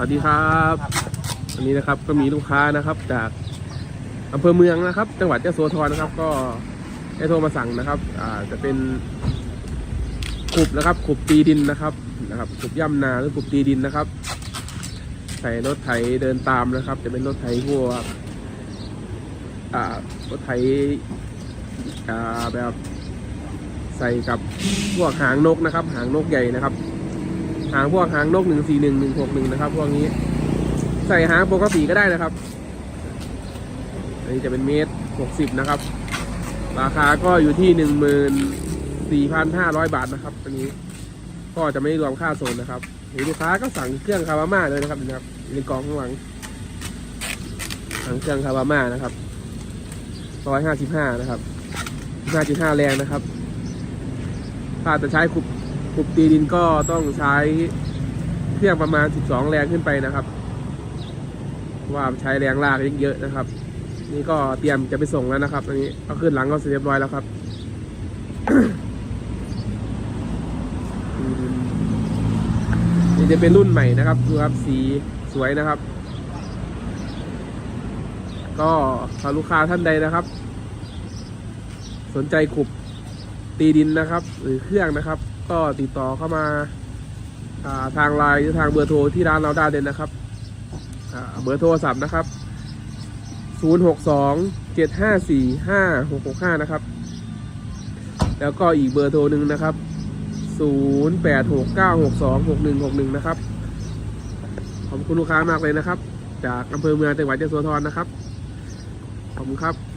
วัสดีครับวันนี้นะครับก็มีลูกค้านะครับ จากอำเภอเมืองนะครับ จังหวัดยะโสธรนะครับ ก็ได้โทรมาสั่งนะครับ อ่าจะเป็นขุบนะครับขุบตีดินนะครับนะครับขุบย่ำนาหรือขุบตีดินนะครับใส่รถไถเดินตามนะครับ จะเป็นรถไถพวกอ่ารถไถอ่าแบบใส่กับพวกหางนกนะครับ หางนกใหญ่นะครับ หางพวกหางนกหนึ่งสี่หนึ่งหนึ่งหกหนึ่งนะครับ พวกนี้ ใส่หางปกติก็ได้นะครับ อันนี้จะเป็นเมตรหกสิบนะครับ ราคาก็อยู่ที่หนึ่งหมื่นสี่พันห้าร้อยบาทนะครับอันนี้ก็จะไม่รวมค่าโซนนะครับหรือลูกค้าก็สั่งเครื่องคาวาม่าเลยนะครับนะครับในกล่องข้างหลังสั่งเครื่องคาวาม่านะครับร้อยห้าสิบห้านะครับห้าจุดห้าแรงนะครับถ้าจะใช้ขุบ บตีดินก็ต้องใช้เครื่องประมาณ 12 แรงขึ้นไปนะครับ ว่าใช้แรงลากเยอะๆนะครับ นี่ก็เตรียมจะไปส่งแล้วนะครับอันนี้ก็ขึ้นหลังก็เสร็จเรียบร้อยแล้วครับนี่จะเป็นรุ่นใหม่นะครับดูครับสีสวยนะครับ ก็ถ้าลูกค้าท่านใดนะครับ สนใจขุบตีดินนะครับ หรือเครื่องนะครับ ก็ติดต่อเข้ามาาทางไลน์หรือทางเบอร์โทรที่ร้านเราได้เลยนะครับเบอร์โทรศัพท์นะครับ 062 754 5665 นะครับ แล้วก็อีกเบอร์โทรหนึ่งนะครับ 0869626161 นะครับ ขอบคุณลูกค้ามากเลยนะครับ จากอำเภอเมืองจังหวัดยะโสธรนะครับ ขอบคุณครับ